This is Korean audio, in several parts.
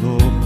todo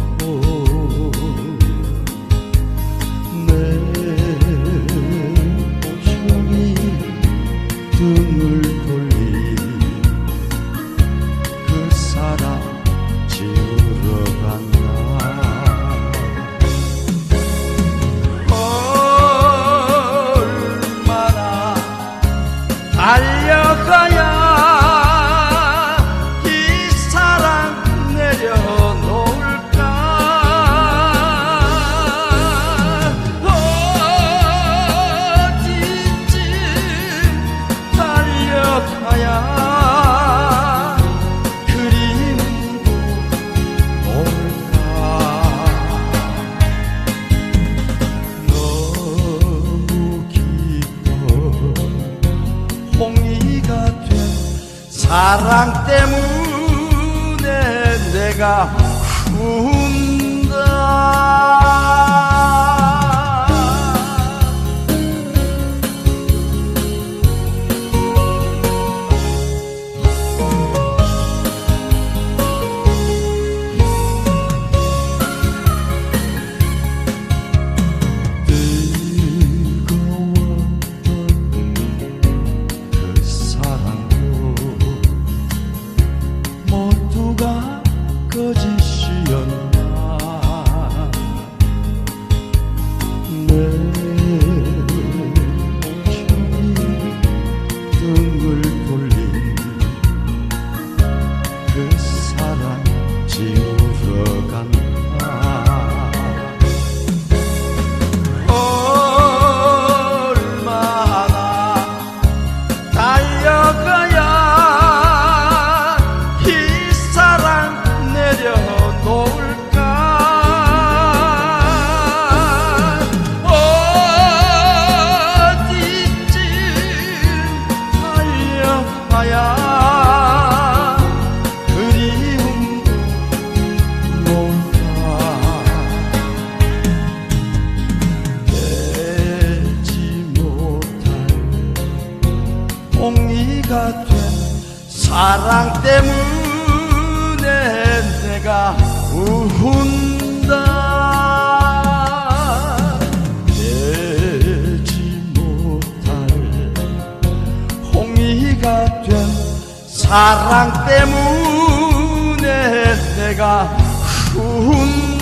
사랑 때문에 내가 옹이가 된 사랑 때문에 내가 운다. 되지 못할 홍이가 된 사랑 때문에 내가 운다